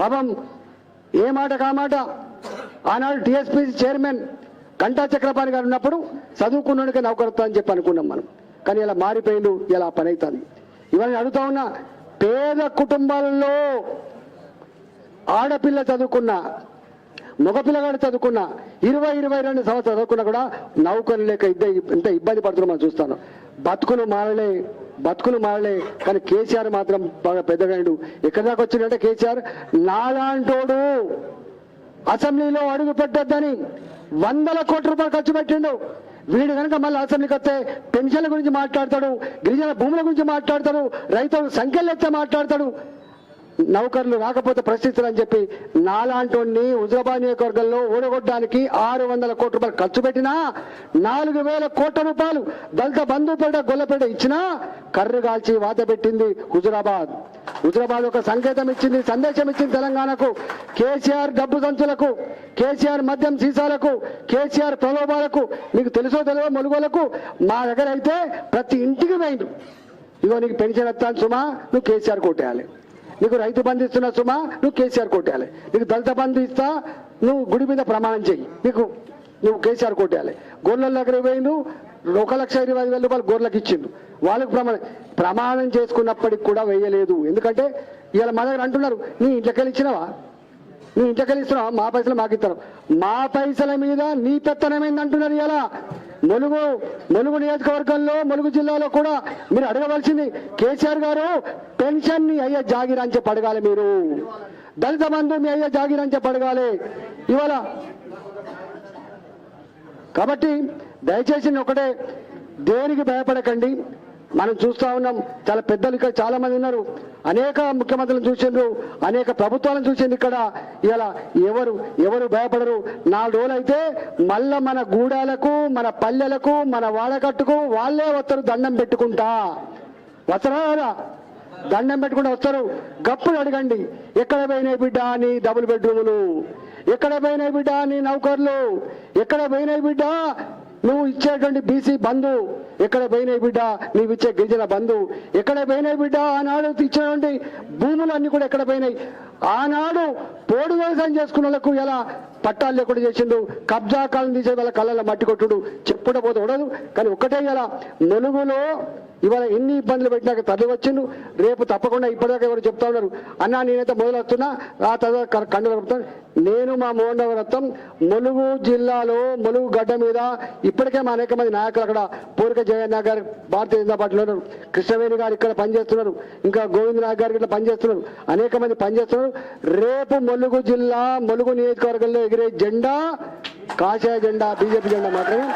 పాపం ఏ మాట కామాట ఆనాడు టీఎస్పీసీ చైర్మన్ గంటా చక్రపాణి గారు ఉన్నప్పుడు చదువుకున్నాడికి నౌకరుతా అని చెప్పి అనుకున్నాం మనం. కానీ ఇలా మారిపోయిండు ఇలా పని అవుతుంది ఇవన్నీ అడుగుతా ఉన్నా పేద కుటుంబాలలో ఆడపిల్ల చదువుకున్న మగపిల్లగాడు చదువుకున్న ఇరవై ఇరవై రెండు సంవత్సరాలు చదువుకున్నా కూడా నౌకరు లేక ఇద్దరు ఎంత ఇబ్బంది పడుతున్నాం మనం చూస్తాను. బతుకులు మారలే బతుకులు మారలే కానీ కేసీఆర్ మాత్రం బాగా పెద్దగాడు. ఎక్కడి దాకా వచ్చిందంటే కేసీఆర్ నాలాంటోడు అసెంబ్లీలో అడుగు పెట్టొద్దని వందల కోట్ల రూపాయలు ఖర్చు పెట్టిండు. వీడు కనుక మళ్ళీ అసెంబ్లీకి వస్తే పెన్షన్ల గురించి మాట్లాడతాడు గిరిజన భూముల గురించి మాట్లాడతాడు రైతుల సంఖ్యలు ఎత్తే మాట్లాడతాడు. నౌకర్లు రాకపోతే ప్రశ్నిస్తారు అని చెప్పి నాలాంటి హుజరాబాద్ నియోజకవర్గంలో ఊడగొట్టడానికి ఆరు వందల కోట్ల రూపాయలు ఖర్చు పెట్టినా నాలుగు వేల కోట్ల రూపాయలు దళిత బంధుపేట గొల్లపేట ఇచ్చినా కర్రు కాల్చి వాత పెట్టింది హుజరాబాద్. హుజరాబాద్ ఒక సంకేతం ఇచ్చింది సందేశం ఇచ్చింది తెలంగాణకు కేసీఆర్ డబ్బు సంచులకు కేసీఆర్ మద్యం సీసాలకు కేసీఆర్ ప్రలోభాలకు మీకు తెలుసో తెలియదో మొలుగోలకు మా దగ్గర అయితే ప్రతి ఇంటికి పోయిండు ఇగో నీకు పెన్షన్ వస్తాను సుమా నువ్వు కేసీఆర్ కొట్టేయాలి నీకు రైతు బంధు ఇస్తున్న సుమా నువ్వు కేసీఆర్ కొట్టాలి నీకు దళిత బంధు ఇస్తా నువ్వు గుడి మీద ప్రమాణం చెయ్యి. నీకు నువ్వు కేసీఆర్ కొట్టాలి గొర్రెల దగ్గర పోయిండు ఒక లక్ష ఇరవై ఐదు వేల రూపాయలు గొర్రెలకు ఇచ్చిండు. వాళ్ళకి ప్రమాణం ప్రమాణం చేసుకున్నప్పటికి కూడా వేయలేదు. ఎందుకంటే ఇవాళ మా దగ్గర అంటున్నారు నీ ఇంట్లోకెళ్ళి ఇచ్చినావా? నీ ఇంట్లోకెళ్ళి ఇస్తున్నావా? మా పైసలు మాకు ఇస్తారు మా పైసల మీద నీ పెత్తనమైంది అంటున్నారు ఇలా ములుగు ములుగు నియోజకవర్గంలో ములుగు జిల్లాలో కూడా మీరు అడగవలసింది కేసీఆర్ గారు పెన్షన్ని అయ్యే జాగిర్ అని చెప్పి అడగాలి మీరు. దళిత బంధు మీ అయ్యే జాగిర్ అని చెప్పి అడగాలి. ఇవాళ కాబట్టి దయచేసి ఒకటే దేనికి భయపడకండి. మనం చూస్తా ఉన్నాం చాలా పెద్దలు ఇక్కడ చాలా మంది ఉన్నారు. అనేక ముఖ్యమంత్రులను చూసిండ్రు అనేక ప్రభుత్వాలను చూసింది ఇక్కడ. ఇలా ఎవరు ఎవరు భయపడరు. నాలుగు రోజులు అయితే మళ్ళా మన గూడాలకు మన పల్లెలకు మన వాడకట్టుకు వాళ్ళే వస్తారు దండం పెట్టుకుంటా. వస్తారా దండం పెట్టుకుంటూ వస్తారు. గప్పులు అడగండి. ఎక్కడ పోయినాయి బిడ్డ నీ డబుల్ బెడ్రూములు? ఎక్కడ పోయినాయి బిడ్డ నీ నౌకర్లు? ఎక్కడ పోయినాయి బిడ్డ నువ్వు ఇచ్చేటువంటి బీసీ బంధు ఎక్కడ పోయినాయి బిడ్డ? నీవు ఇచ్చే గిరిజన బంధు ఎక్కడ పోయినాయి బిడ్డ? ఆనాడు ఇచ్చినటువంటి భూములు అన్ని కూడా ఎక్కడ పోయినాయి? ఆనాడు పోడు వ్యవసాయం చేసుకున్న వాళ్ళకు ఎలా పట్టాలు లేకుండా చేసిండు? కబ్జా కాలం తీసే వాళ్ళ కళ్ళలో మట్టి కొట్టుడు. చెప్పుడ పోతే ఉండదు. కానీ ఒక్కటే ఇలా నలుగులో ఇవాళ ఎన్ని ఇబ్బందులు పెట్టినాక తల్లి వచ్చిండు రేపు తప్పకుండా ఇప్పటిదాకా ఎవరు చెప్తా ఉన్నారు. అన్నా నేనైతే మొదలవుతున్నా. ఆ తర్వాత కండు చెప్తాను నేను మా మోహన్ ములుగు జిల్లాలో ములుగు గడ్డ మీద ఇప్పటికే మా అనేక మంది నాయకులు అక్కడ పూరిక జగన్ గారు భారతీయ జనతా పార్టీలో ఉన్నారు. కృష్ణవేణి గారు ఇక్కడ పనిచేస్తున్నారు. ఇంకా గోవింద్ నాయక్ గారు ఇక్కడ పనిచేస్తున్నారు. అనేక మంది పనిచేస్తున్నారు. రేపు ములుగు జిల్లా ములుగు నియోజకవర్గంలో ఎగిరే జెండా కాషాయ జెండా బీజేపీ జెండా మాత్రమే.